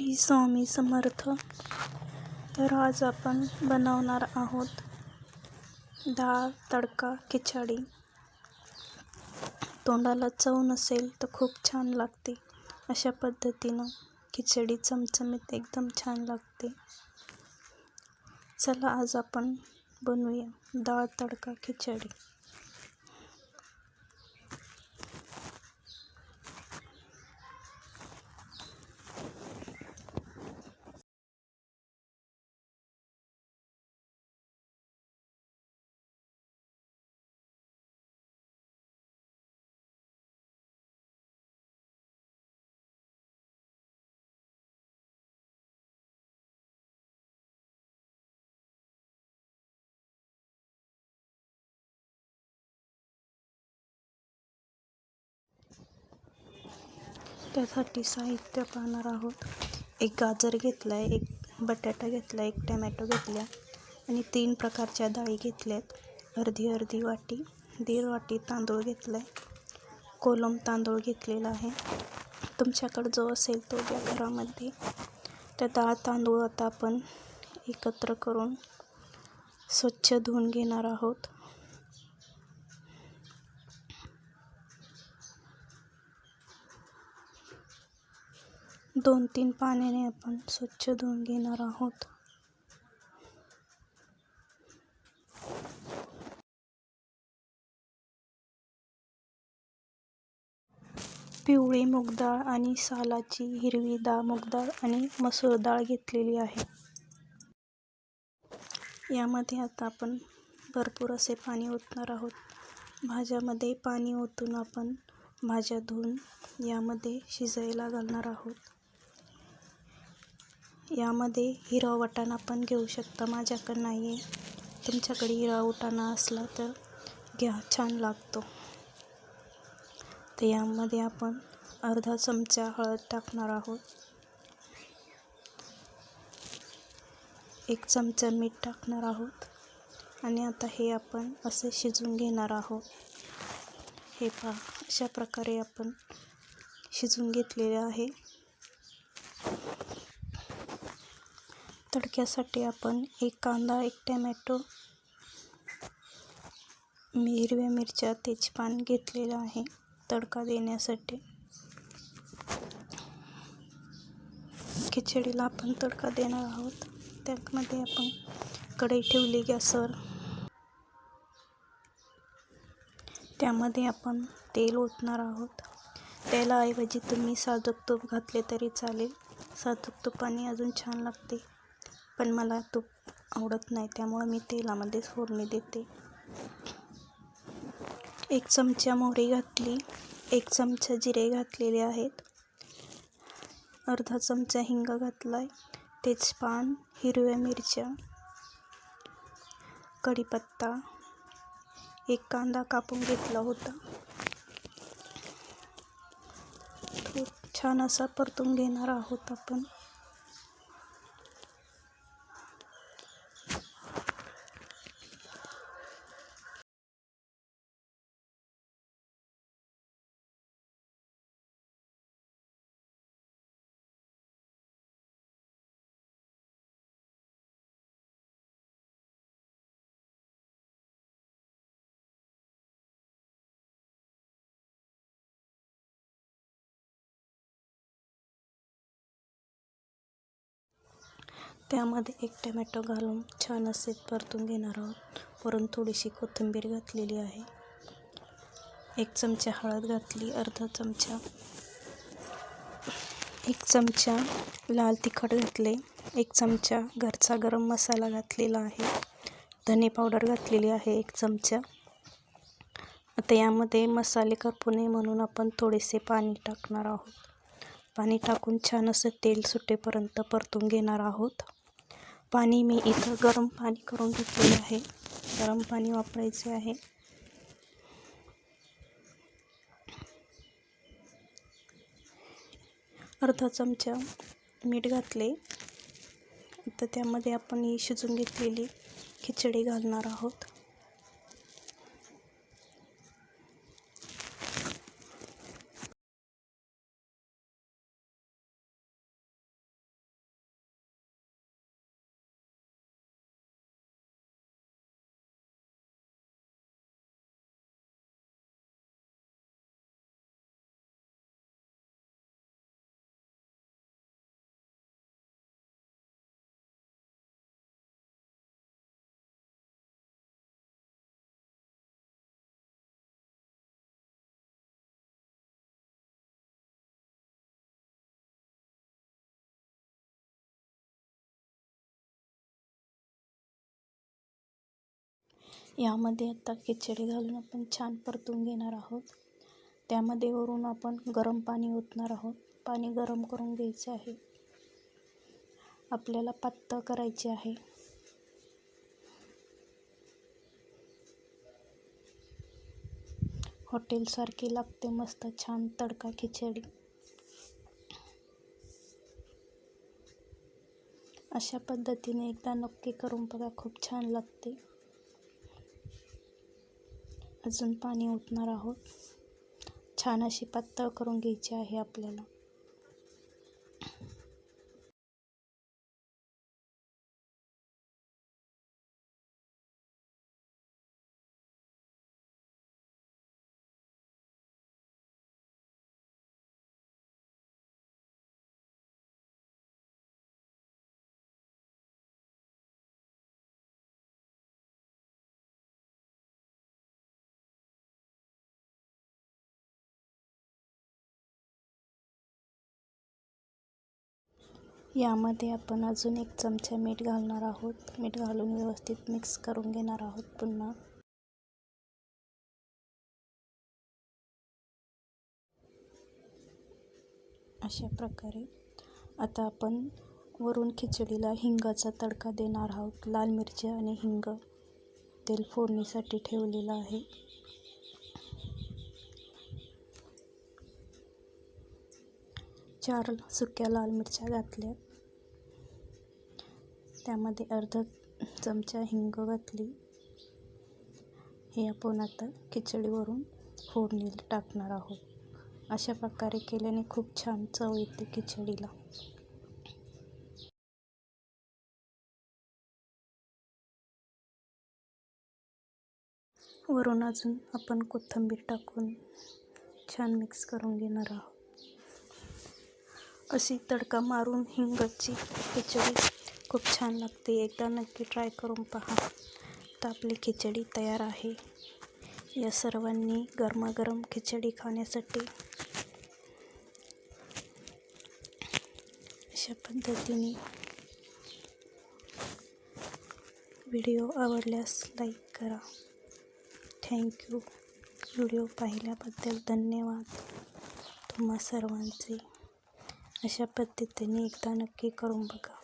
श्री स्वामी समर्थ. तर आज आपण बनवणार आहोत डाळ तडका खिचडी. तोंडाला चव नसेल तर खूप छान लागते. अशा पद्धतीनं खिचडी चमचमीत एकदम छान लागते. चला आज आपण बनवूया डाळ तडका खिचडी. त्यासाठी साहित्य पाहणार आहोत. एक गाजर घेतला आहे एक बटाटा घेतला एक टमॅटो घेतला आणि तीन प्रकारच्या डाळी घेतल्या आहेत अर्धी अर्धी वाटी दीड वाटी तांदूळ घेतला आहे कोलम तांदूळ घेतलेला आहे. तुमच्याकडं जो असेल तो द्या घरामध्ये. त्या डाळ तांदूळ आता आपण एकत्र करून स्वच्छ धुवून घेणार आहोत. दोन तीन पाण्याने आपण स्वच्छ धुवून घेणार आहोत. पिवळी मूगडाळ आणि सालाची हिरवी डाळ मूगडाळ आणि मसूर डाळ घेतलेली आहे. यामध्ये आता आपण भरपूर असे पाणी ओतणार आहोत. भाज्यामध्ये पाणी ओतून आपण भाज्या धुवून यामध्ये शिजायला घालणार आहोत. यामध्ये हिरवा वाटाणा पण घेऊ शकता. माझ्याकडं नाही आहे तुमच्याकडे हिरवा वाटाणा असला तर घ्या. छान लागतो. तर यामध्ये आपण अर्धा चमचा हळद टाकणार आहोत. एक चमचा मीठ टाकणार आहोत. आणि आता हे आपण असे शिजून घेणार आहोत. हे पहा अशा प्रकारे आपण शिजून घेतलेले आहे. तडक्यासाठी आपण एक कांदा एक टमॅटो हिरव्या मिरच्या तेजपान घेतलेलं आहे तडका देण्यासाठी. खिचडीला आपण तडका देणार आहोत. त्यामध्ये आपण कढई ठेवली गॅसवर. त्यामध्ये आपण तेल ओतणार आहोत. तेलाऐवजी तुम्ही साजूक तूप घातले तरी चालेल. साजूक तुपाने अजून छान लागते. पण मला तूप आवडत नाही त्यामुळं मी तेलामध्येच फोडणी देते. एक चमचा मोहरी घातली एक चमचा जिरे घातलेले आहेत. अर्धा चमचा हिंग घातला आहे तेजपान हिरव्या मिरच्या कढीपत्ता एक कांदा कापून घेतला होता. छान असा परतून घेणार आहोत आपण. त्यामध्ये एक टमॅटो घालून छान असे परतून घेणार आहोत. वरून थोडीशी कोथिंबीर घातलेली आहे. एक चमचा हळद घातली अर्धा चमचा एक चमचा लाल तिखट घातले एक चमचा घरचा गरम मसाला घातलेला आहे. धने पावडर घातलेली आहे एक चमचा. आता यामध्ये मसाले करपू नये म्हणून आपण थोडेसे पाणी टाकणार आहोत. पाणी टाकून छान असं तेल सुटेपर्यंत परतून घेणार आहोत. पाणी मी इथं गरम पाणी करून घेतलेलं आहे. गरम पाणी वापरायचे आहे. अर्धा चमचा मीठ घातले. तर त्यामध्ये आपण ही शिजून घेतलेली खिचडी घालणार आहोत. यामध्ये आत्ता खिचडी घालून आपण छान परतून घेणार आहोत. त्यामध्ये वरून आपण गरम पाणी ओतणार आहोत. पाणी गरम करून घ्यायचे आहे. आपल्याला पातळ करायचे आहे. हॉटेलसारखी लागते मस्त छान तडका खिचडी. अशा पद्धतीने एकदा नक्की करून बघा खूप छान लागते. अजून पाणी ओतणार आहोत. छान अशी पातळ करून घ्यायची आहे आपल्याला. यामध्ये आपण अजून एक चमचा मीठ घालणार आहोत. मीठ घालून व्यवस्थित मिक्स करून घेणार आहोत पुन्हा. अशा प्रकारे. आता आपण वरून खिचडीला हिंगाचा तडका देणार आहोत. लाल मिरची आणि हिंग तेल फोडणीसाठी ठेवलेलं आहे. चार सुक्या लाल मिरच्या घातल्या. त्यामध्ये अर्धा चमचा हिंग घातली. हे आपण आता खिचडीवरून फोडणी टाकणार आहोत. अशा प्रकारे केल्याने खूप छान चव येते खिचडीला. वरून अजून आपण कोथिंबीर टाकून छान मिक्स करून घेणार आहोत. अशी तडका मारून हिंगाची खिचडी खूप छान लागते. एकदा नक्की ट्राय करून पहा. तर आपली खिचडी तयार आहे. या सर्वांनी गरमागरम खिचडी खाण्यासाठी अशा पद्धतीने व्हिडिओ आवडल्यास लाईक करा. थँक्यू व्हिडिओ पाहिल्याबद्दल धन्यवाद. तुम्हा सर्वांचे अशा पद्धतीने एकदा नक्की करून बघा.